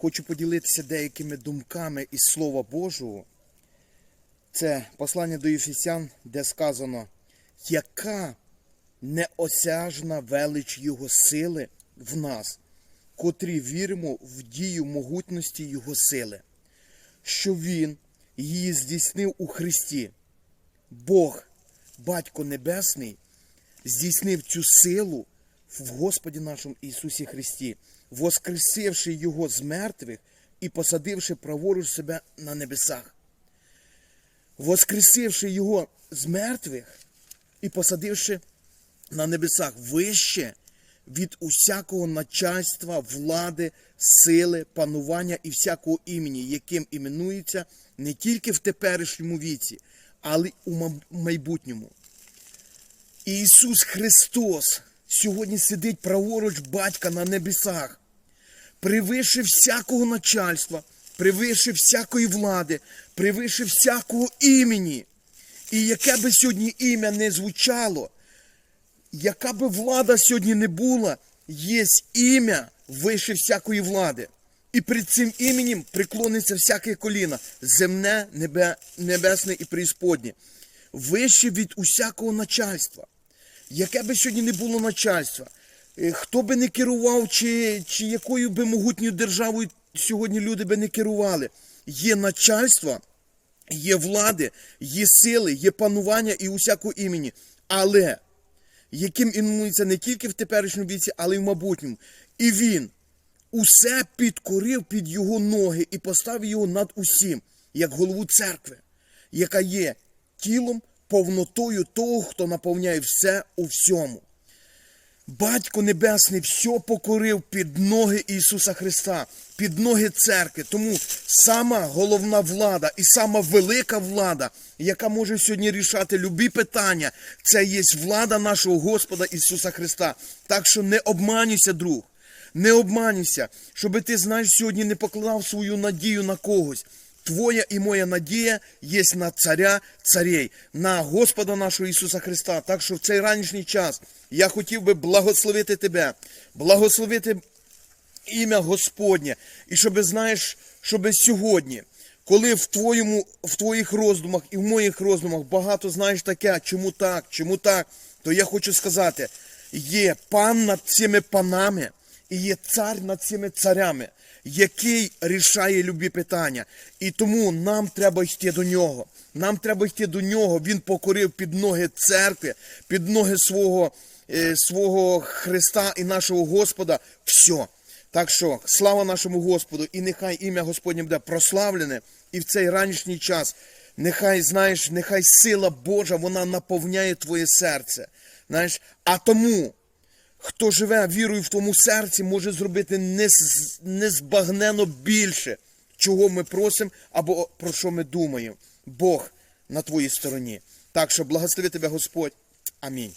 хочу поділитися деякими думками із Слова Божого. Це послання до Єфесян, де сказано, яка неосяжна велич Його сили в нас, котрі віримо в дію могутності Його сили, що Він її здійснив у Христі. Бог, Батько Небесний, здійснив цю силу в Господі нашому Ісусі Христі, воскресивши Його з мертвих і посадивши праворуч себе на небесах. Воскресивши Його з мертвих і посадивши на небесах вище від усякого начальства, влади, сили, панування і всякого імені, яким іменується не тільки в теперішньому віці, але й у майбутньому. Ісус Христос сьогодні сидить праворуч батька на небесах, превише всякого начальства, превише всякої влади, превише всякого імені. І яке би сьогодні ім'я не звучало, яка би влада сьогодні не була, є ім'я вище всякої влади. І перед цим іменем приклониться всяке коліна, земне, небе, небесне і преісподнє, вище від усякого начальства. Яке би сьогодні не було начальства, хто би не керував, чи, чи якою би могутньою державою сьогодні люди би не керували, є начальство, є влади, є сили, є панування і усякого імені. Але яким іменується не тільки в теперішньому віці, але й в майбутньому. І він усе підкорив під його ноги і поставив його над усім, як голову церкви, яка є тілом, повнотою того, хто наповняє все у всьому. Батько Небесний все покорив під ноги Ісуса Христа, під ноги церкви. Тому сама головна влада і сама велика влада, яка може сьогодні рішати любі питання, це є влада нашого Господа Ісуса Христа. Так що не обманюйся, друг. Не обманюйся, щоби ти, знаєш, сьогодні не покладав свою надію на когось. Твоя і моя надія є на царя царей, на Господа нашого Ісуса Христа. Так що в цей ранішній час я хотів би благословити тебе, благословити ім'я Господнє. І щоб знаєш, щоб сьогодні, коли в твоєму, в твоїх роздумах і в моїх роздумах багато знаєш таке, чому так, чому так, то я хочу сказати: є пан над цими панами і є цар над цими царями, який рішає любі питання. І тому нам треба йти до нього. Нам треба йти до нього. Він покорив під ноги церкви, під ноги свого, е, свого Христа і нашого Господа. Все. Так що слава нашому Господу, і нехай ім'я Господнє буде прославлене, і в цей ранішній час, нехай знаєш, нехай сила Божа вона наповняє твоє серце. Знаєш, а тому, хто живе вірою в тому серці, може зробити незбагнено більше, чого ми просимо або про що ми думаємо. Бог на твоїй стороні. Так що благослови тебе Господь. Амінь.